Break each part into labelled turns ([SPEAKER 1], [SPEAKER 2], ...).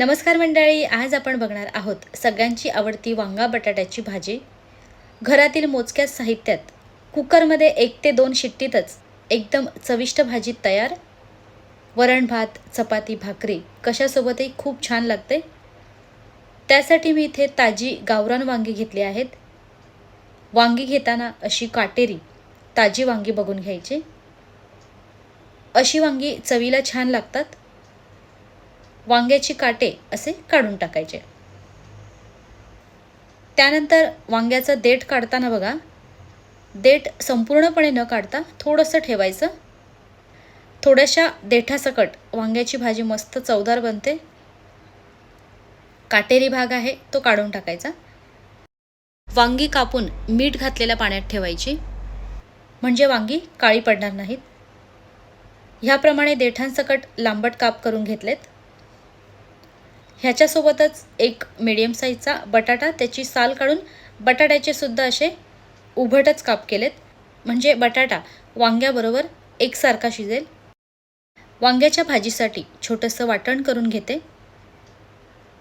[SPEAKER 1] नमस्कार मंडळी आज आपण बघणार आहोत सगळ्यांची आवडती वांगा बटाट्याची भाजी. घरातील मोजक्या साहित्यात कुकरमध्ये एक ते दोन शिट्टीतच एकदम चविष्ट भाजी तयार. वरण भात चपाती भाकरी कशासोबतही खूप छान लागते. त्यासाठी मी इथे ताजी गावरान वांगी घेतली आहेत. वांगी घेताना अशी काटेरी ताजी वांगी बघून घ्यायची. अशी वांगी चवीला छान लागतात. वांग्याची काटे असे काढून टाकायचे. त्यानंतर वांग्याचं देठ काढताना बघा. देठ संपूर्णपणे न काढता थोडंसं ठेवायचं. थोड्याशा देठासकट वांग्याची भाजी मस्त चवदार बनते. काटेरी भाग आहे तो काढून टाकायचा. वांगी कापून मीठ घातलेल्या पाण्यात ठेवायची. म्हणजे वांगी काळी पडणार नाहीत. ह्याप्रमाणे देठांसकट लांबट काप करून घेतलेत. ह्याच्यासोबतच एक मिडियम साईजचा बटाटा त्याची साल काढून बटाट्याचे सुद्धा असे उभटच काप केलेत. म्हणजे बटाटा वांग्याबरोबर एकसारखा शिजेल. वांग्याच्या भाजीसाठी छोटंसं वाटण करून घेते.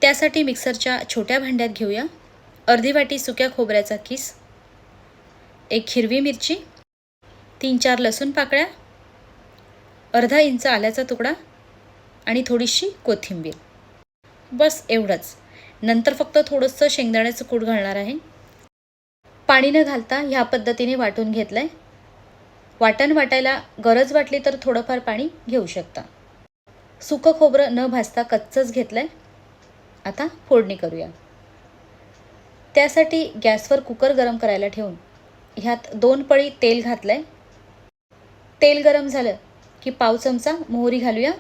[SPEAKER 1] त्यासाठी मिक्सरच्या छोट्या भांड्यात घेऊया. अर्धी वाटी सुक्या खोबऱ्याचा किस. एक हिरवी मिरची. तीन चार लसूण पाकळ्या. अर्धा इंच आल्याचा तुकडा. आणि थोडीशी कोथिंबीर. बस एवढंच. नंतर फक्त थोडंसं शेंगदाण्याचं कूट घालणार आहे. पाणी न घालता ह्या पद्धतीने वाटून घेतलं आहे वाटण वाटायला गरज वाटली तर थोडंफार पाणी घेऊ शकता. सुकं खोबरं न भाजता कच्चंच घेतलं आहे आता फोडणी करूया. त्यासाठी गॅसवर कुकर गरम करायला ठेवून ह्यात दोन पळी तेल घातलं आहे तेल गरम झालं की पाव चमचा मोहरी घालूया.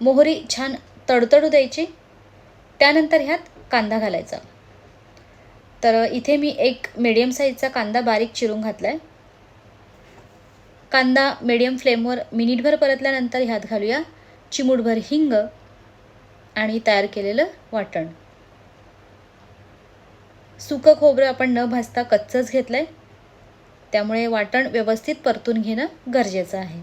[SPEAKER 1] मोहरी छान तडतडू द्यायची. त्यानंतर ह्यात कांदा घालायचा. तर इथे मी एक मिडियम साईजचा कांदा बारीक चिरून घातला आहे कांदा मिडियम फ्लेमवर मिनिटभर परतल्यानंतर ह्यात घालूया चिमूटभर हिंग आणि तयार केलेलं वाटण. सुकं खोबरं आपण न भाजता कच्चंच घेतलं आहे त्यामुळे वाटण व्यवस्थित परतून घेणं गरजेचं आहे.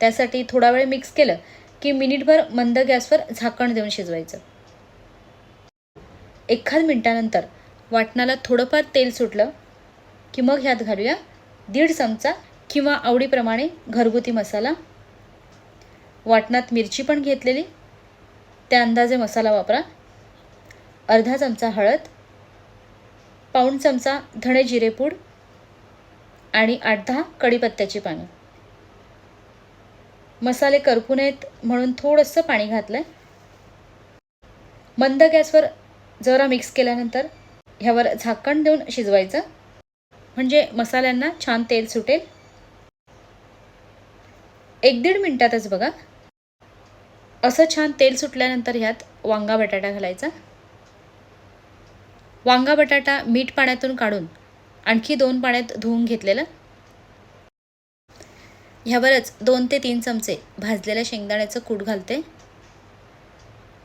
[SPEAKER 1] त्यासाठी थोडा वेळ मिक्स केलं की मिनिटभर मंद गॅसवर झाकण देऊन शिजवायचं. एखाद मिनटानंतर वाटणाला थोडंफार तेल सुटलं की मग ह्यात घालूया दीड चमचा किंवा आवडीप्रमाणे घरगुती मसाला. वाटणात मिरची पण घेतलेली. त्या अंदाजे मसाला वापरा. अर्धा चमचा हळद पाऊण चमचा धणे जिरेपूड आणि आठ दहा कढीपत्त्याची पानं. मसाले करपू नयेत म्हणून थोडंसं पाणी घातलं आहे मंद गॅसवर जरा मिक्स केल्यानंतर ह्यावर झाकण देऊन शिजवायचं. म्हणजे मसाल्यांना छान तेल सुटेल. एक दीड मिनटातच बघा. असं छान तेल सुटल्यानंतर ह्यात वांगा बटाटा घालायचा. वांगा बटाटा मीठ पाण्यातून काढून आणखी दोन पाण्यात धुवून घेतलेलं. ह्यावरच दोन ते तीन चमचे भाजलेल्या शेंगदाण्याचं कूट घालते.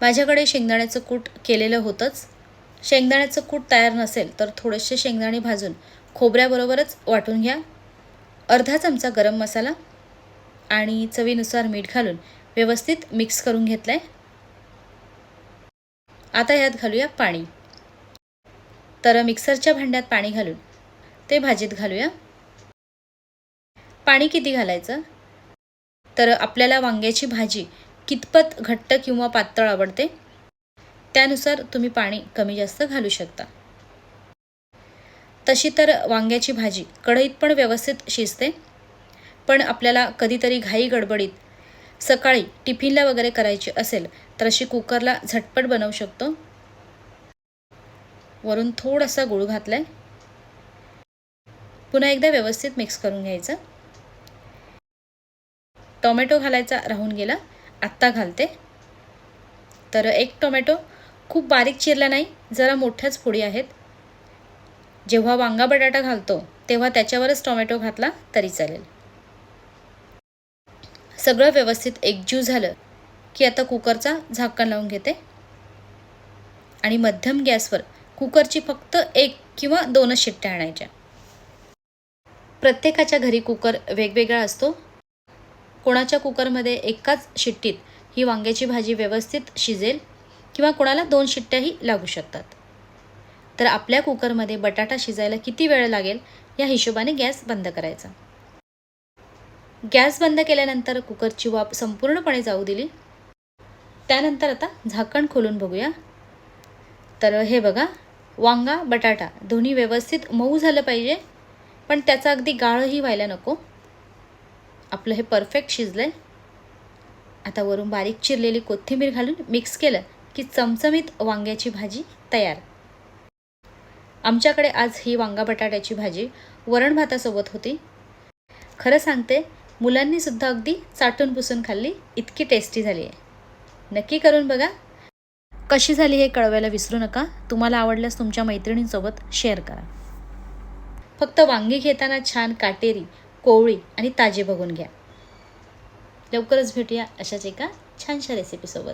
[SPEAKER 1] माझ्याकडे शेंगदाण्याचं कूट केलेलं होतंच. शेंगदाण्याचं कूट तयार नसेल तर थोडेसे शेंगदाणे भाजून खोबऱ्याबरोबरच वाटून घ्या. अर्धा चमचा गरम मसाला आणि चवीनुसार मीठ घालून व्यवस्थित मिक्स करून घेतलं आहे आता ह्यात घालूया पाणी. तर मिक्सरच्या भांड्यात पाणी घालून ते भाजीत घालूया. पाणी किती घालायचं? तर आपल्याला वांग्याची भाजी कितपत घट्ट किंवा पातळ आवडते? त्यानुसार तुम्ही पाणी कमी जास्त घालू शकता. तशी तर वांग्याची भाजी कढईत पण व्यवस्थित शिजते. पण आपल्याला कधीतरी घाई गडबडीत सकाळी टिफिनला वगैरे करायची असेल तर अशी कुकरला झटपट बनवू शकतो. वरून थोडासा गूळ घातला आहे पुन्हा एकदा व्यवस्थित मिक्स करून घ्यायचं. टोमॅटो घालायचा राहून गेला. आत्ता घालते. तर एक टोमॅटो खूप बारीक चिरला नाही जरा मोठ्याच फोडी आहेत. जेव्हा वांगा बटाटा घालतो तेव्हा त्याच्यावरच टोमॅटो घातला तरी चालेल. सगळं व्यवस्थित एकजीव झालं की आता कुकरचा झाकण लावून घेते. आणि मध्यम गॅसवर कुकरची फक्त एक किंवा दोनच शिट्ट्या आणायच्या. प्रत्येकाच्या घरी कुकर वेगवेगळा असतो. कोणाच्या कुकरमध्ये एकाच शिट्टीत ही वांग्याची भाजी व्यवस्थित शिजेल किंवा कोणाला दोन शिट्ट्याही लागू शकतात? तर आपल्या कुकरमध्ये बटाटा शिजायला किती वेळ लागेल या हिशोबाने गॅस बंद करायचा. गॅस बंद केल्यानंतर कुकरची वाफ संपूर्णपणे जाऊ दिली. त्यानंतर आता झाकण खोलून बघूया. तर हे बघा वांगा बटाटा दोन्ही व्यवस्थित मऊ झालं पाहिजे पण त्याचा अगदी गाळही व्हायला नको. आपलं हे परफेक्ट शिजलं आहे आता वरून बारीक चिरलेली कोथिंबीर घालून मिक्स केलं की चमचमीत वांग्याची भाजी तयार. आमच्याकडे आज ही वांगा बटाट्याची भाजी वरण भातासोबत होती. खरं सांगते मुलांनी सुद्धा अगदी चाटून पुसून खाल्ली इतकी टेस्टी झाली आहे. नक्की करून बघा. कशी झाली हे कळवायला विसरू नका. तुम्हाला आवडल्यास तुमच्या मैत्रिणींसोबत शेअर करा. फक्त वांगी घेताना छान काटेरी कोवळी आणि ताजे बघून घ्या. लवकरच भेटूया अशाच एका छानशा रेसिपीसोबत